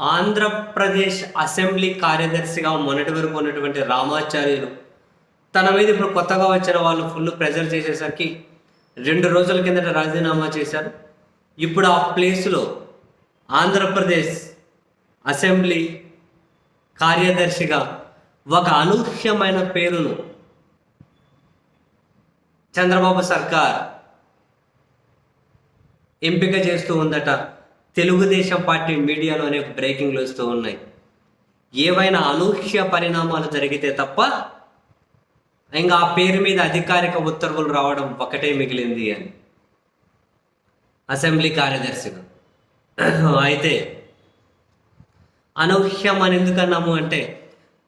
Andhra Pradesh assembly కార్యదర్శిగా మొన్నటి వరకు ఉన్నటువంటి రామాచార్యులు తన మీద ఇప్పుడు కొత్తగా వచ్చిన వాళ్ళు ఫుల్ ప్రెజర్ చేసేసరికి రెండు రోజుల కిందట రాజీనామా చేశారు. ఇప్పుడు ఆ ప్లేస్లో ఆంధ్రప్రదేశ్ అసెంబ్లీ కార్యదర్శిగా ఒక అనూహ్యమైన పేరును చంద్రబాబు సర్కార్ ఎంపిక చేస్తూ ఉందట. తెలుగుదేశం పార్టీ మీడియాలో అనే బ్రేకింగ్లు వస్తూ ఉన్నాయి. ఏవైనా అనూహ్య పరిణామాలు జరిగితే తప్ప ఇంకా ఆ పేరు మీద అధికారిక ఉత్తర్వులు రావడం ఒకటే మిగిలింది అని. అసెంబ్లీ కార్యదర్శిగా. అయితే అనూహ్యం అని ఎందుకన్నాము అంటే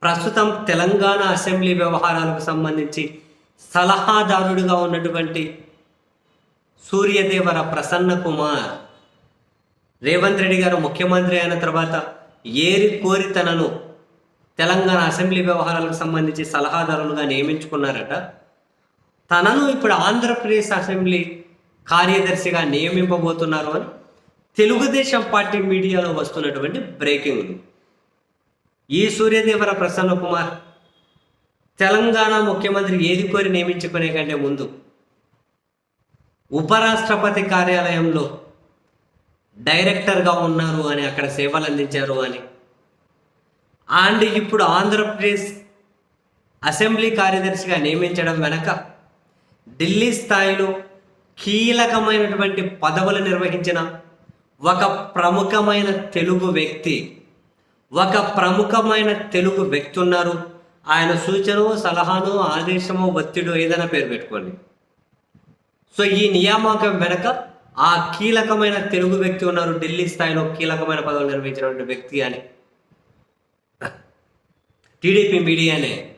ప్రస్తుతం తెలంగాణ అసెంబ్లీ వ్యవహారాలకు సంబంధించి సలహాదారుడిగా ఉన్నటువంటి సూర్యదేవర ప్రసన్న కుమార్ రేవంత్ రెడ్డి గారు ముఖ్యమంత్రి అయిన తర్వాత ఏరి కోరి తనను తెలంగాణ అసెంబ్లీ వ్యవహారాలకు సంబంధించి సలహాదారులుగా నియమించుకున్నారట. తనను ఇప్పుడు ఆంధ్రప్రదేశ్ అసెంబ్లీ కార్యదర్శిగా నియమింపబోతున్నారు అని తెలుగుదేశం పార్టీ మీడియాలో వస్తున్నటువంటి బ్రేకింగ్ ఈ సూర్యదేవర ప్రసన్న కుమార్ తెలంగాణ ముఖ్యమంత్రి ఏది కోరి నియమించుకునే కంటే ముందు ఉపరాష్ట్రపతి కార్యాలయంలో డైరెక్టర్గా ఉన్నారు అని అక్కడ సేవలు అందించారు అని. అండ్ ఇప్పుడు ఆంధ్రప్రదేశ్ అసెంబ్లీ కార్యదర్శిగా నియమించడం వెనక ఢిల్లీ స్థాయిలో కీలకమైనటువంటి పదవులు నిర్వహించిన ఒక ప్రముఖమైన తెలుగు వ్యక్తి ఒక ప్రముఖమైన తెలుగు వ్యక్తి ఉన్నారు. ఆయన సూచనో సలహాను ఆదేశమో ఒత్తిడో ఏదైనా పేరు పెట్టుకోండి. సో ఈ నియామకం వెనక ఆ కీలకమైన తెలుగు వ్యక్తి ఉన్నారు. ఢిల్లీ స్థాయిలో కీలకమైన పదవులు నిర్వహించినటువంటి వ్యక్తి అని. టీడీపీ మీడియానే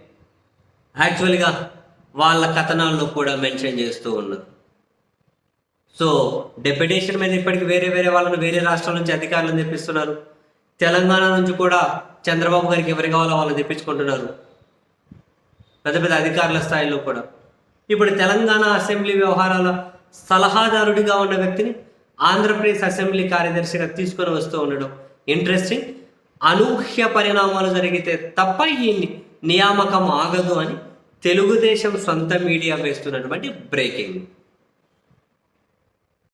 యాక్చువల్గా వాళ్ళ కథనాల్లో కూడా మెన్షన్ చేస్తూ ఉన్నారు సో డెప్యుటేషన్ మీద ఇప్పటికి వేరే వేరే వాళ్ళని వేరే రాష్ట్రాల నుంచి అధికారులను తెప్పిస్తున్నారు. తెలంగాణ నుంచి కూడా చంద్రబాబు గారికి ఎవరు కావాలో వాళ్ళని తెప్పించుకుంటున్నారు. పెద్ద పెద్ద అధికారుల స్థాయిలో కూడా. ఇప్పుడు తెలంగాణ అసెంబ్లీ వ్యవహారాల సలహాదారుడిగా ఉన్న వ్యక్తిని ఆంధ్రప్రదేశ్ అసెంబ్లీ కార్యదర్శిగా తీసుకొని వస్తూ ఉండడం ఇంట్రెస్టింగ్. అనూహ్య పరిణామాలు జరిగితే తప్ప ఈ నియామకం ఆగదు అని తెలుగుదేశం సొంత మీడియా వేస్తున్నటువంటి బ్రేకింగ్.